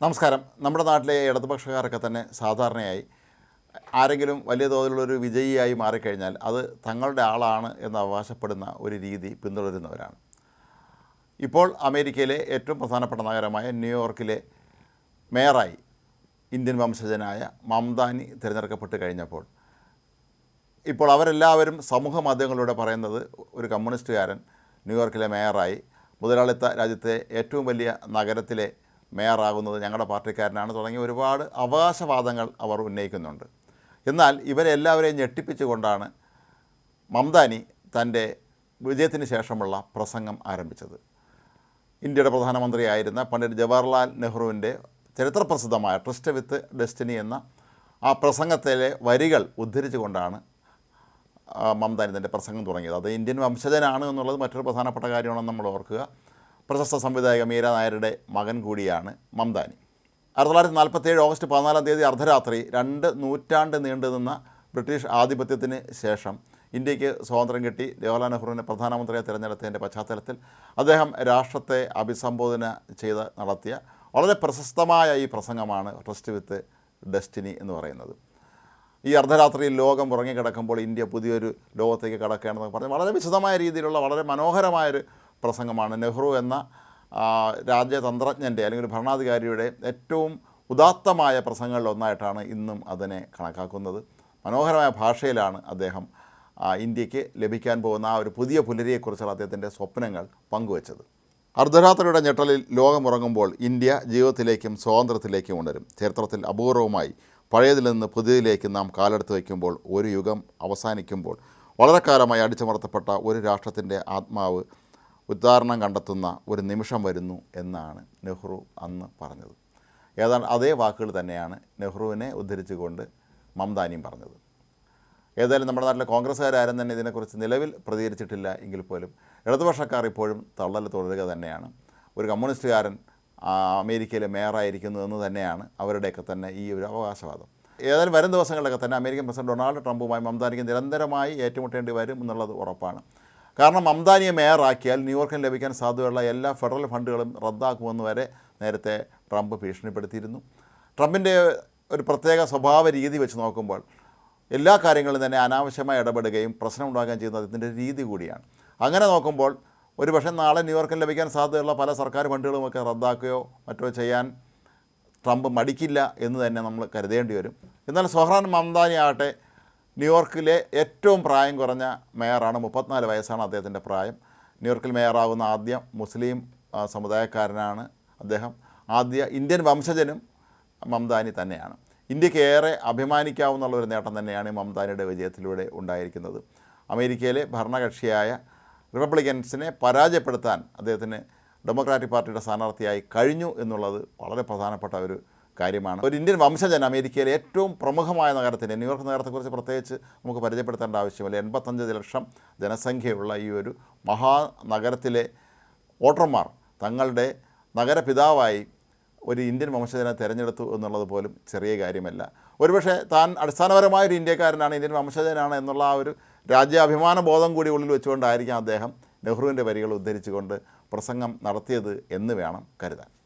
നമസ്കാരം. നമ്മുടെ നാട്ടിലെ ഇടതുപക്ഷക്കാരൊക്കെ തന്നെ സാധാരണയായി ആരെങ്കിലും വലിയ തോതിലുള്ളൊരു വിജയിയായി മാറിക്കഴിഞ്ഞാൽ അത് തങ്ങളുടെ ആളാണ് എന്ന് അവകാശപ്പെടുന്ന ഒരു രീതി പിന്തുടരുന്നവരാണ്. ഇപ്പോൾ അമേരിക്കയിലെ ഏറ്റവും പ്രധാനപ്പെട്ട നഗരമായ ന്യൂയോർക്കിലെ മേയറായി ഇന്ത്യൻ വംശജനായ മംദാനി തിരഞ്ഞെടുക്കപ്പെട്ട് കഴിഞ്ഞപ്പോൾ ഇപ്പോൾ അവരെല്ലാവരും സമൂഹ മാധ്യമങ്ങളിലൂടെ പറയുന്നത് ഒരു കമ്മ്യൂണിസ്റ്റുകാരൻ ന്യൂയോർക്കിലെ മേയറായി മുതലാളിത്ത രാജ്യത്തെ ഏറ്റവും വലിയ നഗരത്തിലെ മേയറാകുന്നത് ഞങ്ങളുടെ പാർട്ടിക്കാരനാണ് തുടങ്ങിയ ഒരുപാട് അവകാശവാദങ്ങൾ അവർ ഉന്നയിക്കുന്നുണ്ട്. എന്നാൽ ഇവരെല്ലാവരെയും ഞെട്ടിപ്പിച്ചുകൊണ്ടാണ് മംദാനി തന്റെ വിജയത്തിന് ശേഷമുള്ള പ്രസംഗം ആരംഭിച്ചത്. ഇന്ത്യയുടെ പ്രധാനമന്ത്രിയായിരുന്ന പണ്ഡിറ്റ് ജവഹർലാൽ നെഹ്റുവിന്റെ ചരിത്രപ്രസിദ്ധമായ ട്രിസ്റ്റ് വിത്ത് ഡെസ്റ്റിനി എന്ന ആ പ്രസംഗത്തിലെ വരികൾ ഉദ്ധരിച്ചുകൊണ്ടാണ് കൊണ്ടാണ് മംദാനി തന്റെ പ്രസംഗം തുടങ്ങിയത്. അത് ഇന്ത്യൻ വംശജനാണ് എന്നുള്ളത് മറ്റൊരു പ്രധാനപ്പെട്ട കാര്യമാണെന്ന് നമ്മൾ ഓർക്കുക. പ്രശസ്ത സംവിധായക മീര നായരുടെ മകൻ കൂടിയാണ് മംദാനി. ആയിരത്തി തൊള്ളായിരത്തി നാൽപ്പത്തേഴ് ഓഗസ്റ്റ് പതിനാലാം തീയതി അർദ്ധരാത്രി രണ്ട് നൂറ്റാണ്ട് നീണ്ടുനിന്ന ബ്രിട്ടീഷ് ആധിപത്യത്തിന് ശേഷം ഇന്ത്യയ്ക്ക് സ്വാതന്ത്ര്യം കിട്ടി. ജവഹർലാൽ നെഹ്റുവിനെ പ്രധാനമന്ത്രിയെ തിരഞ്ഞെടുത്തതിന്റെ പശ്ചാത്തലത്തിൽ അദ്ദേഹം രാഷ്ട്രത്തെ അഭിസംബോധന ചെയ്ത് നടത്തിയ വളരെ പ്രശസ്തമായ ഈ പ്രസംഗമാണ് ട്രസ്റ്റ് വിത്ത് ഡെസ്റ്റിനി എന്ന് പറയുന്നത്. ഈ അർദ്ധരാത്രിയിൽ ലോകം ഉറങ്ങിക്കിടക്കുമ്പോൾ ഇന്ത്യ പുതിയൊരു ലോകത്തേക്ക് കടക്കുകയാണെന്ന് പറഞ്ഞ് വളരെ വിശദമായ രീതിയിലുള്ള വളരെ മനോഹരമായൊരു പ്രസംഗമാണ്. നെഹ്റു എന്ന രാജ്യതന്ത്രജ്ഞന്റെ അല്ലെങ്കിൽ ഭരണാധികാരിയുടെ ഏറ്റവും ഉദാത്തമായ പ്രസംഗങ്ങളിലൊന്നായിട്ടാണ് ഇന്നും അതിനെ കണക്കാക്കുന്നത്. മനോഹരമായ ഭാഷയിലാണ് അദ്ദേഹം ഇന്ത്യയ്ക്ക് ലഭിക്കാൻ പോകുന്ന ആ ഒരു പുതിയ പുലരിയെക്കുറിച്ചുള്ള അദ്ദേഹത്തിന്റെ സ്വപ്നങ്ങൾ പങ്കുവച്ചത്. അർദ്ധരാത്രിയുടെ ഞെട്ടലിൽ ലോകമുറങ്ങുമ്പോൾ ഇന്ത്യ ജീവിതത്തിലേക്കും സ്വാതന്ത്ര്യത്തിലേക്കും ഉണരും. ചരിത്രത്തിൽ അപൂർവമായി പഴയതിൽ നിന്ന് പുതിയതിലേക്ക് നാം കാലെടുത്ത് വയ്ക്കുമ്പോൾ ഒരു യുഗം അവസാനിക്കുമ്പോൾ വളരെ കാലമായി അടിച്ചമർത്തപ്പെട്ട ഒരു രാഷ്ട്രത്തിന്റെ ആത്മാവ് ഉദ്ധാരണം കണ്ടെത്തുന്ന ഒരു നിമിഷം വരുന്നു എന്നാണ് നെഹ്റു അന്ന് പറഞ്ഞത്. ഏതാണ്ട് അതേ വാക്കുകൾ തന്നെയാണ് നെഹ്റുവിനെ ഉദ്ധരിച്ചുകൊണ്ട് മംദാനിയും പറഞ്ഞത്. ഏതായാലും നമ്മുടെ നാട്ടിലെ കോൺഗ്രസ്സുകാരും തന്നെ ഇതിനെക്കുറിച്ച് നിലവിൽ പ്രതികരിച്ചിട്ടില്ല എങ്കിൽ പോലും ഇടതുപക്ഷക്കാർ ഇപ്പോഴും തള്ളൽ തുടരുക തന്നെയാണ്. ഒരു കമ്മ്യൂണിസ്റ്റുകാരൻ അമേരിക്കയിലെ മേയറായിരിക്കുന്നു എന്ന് തന്നെയാണ് അവരുടെയൊക്കെ തന്നെ ഈ ഒരു അവകാശവാദം. ഏതായാലും വരും ദിവസങ്ങളിലൊക്കെ തന്നെ അമേരിക്കൻ പ്രസിഡന്റ് ഡൊണാൾഡ് ട്രംപുമായി മമതാനിക്ക് നിരന്തരമായി ഏറ്റുമുട്ടേണ്ടി വരും എന്നുള്ളത് ഉറപ്പാണ്. കാരണം അംദാനിയെ മേയറാക്കിയാൽ ന്യൂയോർക്കിന് ലഭിക്കാൻ സാധ്യതയുള്ള എല്ലാ ഫെഡറൽ ഫണ്ടുകളും റദ്ദാക്കുമെന്ന് വരെ നേരത്തെ ട്രംപ് ഭീഷണിപ്പെടുത്തിയിരുന്നു. ട്രംപിന്റെ ഒരു പ്രത്യേക സ്വഭാവ രീതി വെച്ച് നോക്കുമ്പോൾ എല്ലാ കാര്യങ്ങളിലും തന്നെ അനാവശ്യമായി ഇടപെടുകയും പ്രശ്നം ഉണ്ടാകുകയും ചെയ്യുന്നത് അതിന്റെ രീതി കൂടിയാണ്. അങ്ങനെ നോക്കുമ്പോൾ ഒരു പക്ഷേ നാളെ ന്യൂയോർക്കിൽ ലഭിക്കാൻ സാധ്യതയുള്ള പല സർക്കാർ ഫണ്ടുകളുമൊക്കെ റദ്ദാക്കുകയോ മറ്റോ ചെയ്യാൻ ട്രംപ് മടിക്കില്ല എന്ന് തന്നെ നമ്മൾ കരുതേണ്ടി വരും. എന്നാൽ സൊഹ്റാൻ മംദാനി ആകട്ടെ ന്യൂയോർക്കിലെ ഏറ്റവും പ്രായം കുറഞ്ഞ മേയറാണ് മുപ്പത്തിനാല് വയസ്സാണ് അദ്ദേഹത്തിന്റെ പ്രായം. ന്യൂയോർക്കിൽ മേയറാകുന്ന ആദ്യ മുസ്ലിം സമുദായക്കാരനാണ് അദ്ദേഹം. ആദ്യ ഇന്ത്യൻ വംശജനും മംദാനി തന്നെയാണ്. ഇന്ത്യയ്ക്ക് ഏറെ അഭിമാനിക്കാവുന്ന ഒരു നേട്ടം തന്നെയാണ് മംദാനിയുടെ വിജയത്തിലൂടെ ഉണ്ടായിരിക്കുന്നത്. അമേരിക്കയിലെ ഭരണകക്ഷിയായ റിപ്പബ്ലിക്കൻസിനെ പരാജയപ്പെടുത്താൻ അദ്ദേഹത്തിന് ഡെമോക്രാറ്റിക് പാർട്ടിയുടെ സ്ഥാനാർത്ഥിയായി കഴിഞ്ഞു എന്നുള്ളത് വളരെ പ്രധാനപ്പെട്ട ഒരു കാര്യമാണ്. ഒരു ഇന്ത്യൻ വംശജൻ അമേരിക്കയിലെ ഏറ്റവും പ്രമുഖമായ നഗരത്തിന്റെ ന്യൂയോർക്ക് നഗരത്തെക്കുറിച്ച് പ്രത്യേകിച്ച് നമുക്ക് പരിചയപ്പെടുത്തേണ്ട ആവശ്യമില്ല. എൺപത്തഞ്ച് ലക്ഷം ജനസംഖ്യയുള്ള ഈ ഒരു മഹാനഗരത്തിലെ വോട്ടർമാർ തങ്ങളുടെ നഗരപിതാവായി ഒരു ഇന്ത്യൻ വംശജനെ തിരഞ്ഞെടുത്തു എന്നുള്ളത് പോലും ചെറിയ കാര്യമല്ല. ഒരുപക്ഷെ താൻ അടിസ്ഥാനപരമായ ഒരു ഇന്ത്യക്കാരനാണ് ഇന്ത്യൻ വംശജനാണ് എന്നുള്ള ആ ഒരു രാജ്യാഭിമാന ബോധം കൂടി ഉള്ളിൽ വെച്ചുകൊണ്ടായിരിക്കാം അദ്ദേഹം നെഹ്റുവിന്റെ വരികൾ ഉദ്ധരിച്ചുകൊണ്ട് പ്രസംഗം നടത്തിയത് എന്ന് വേണം കരുതാൻ.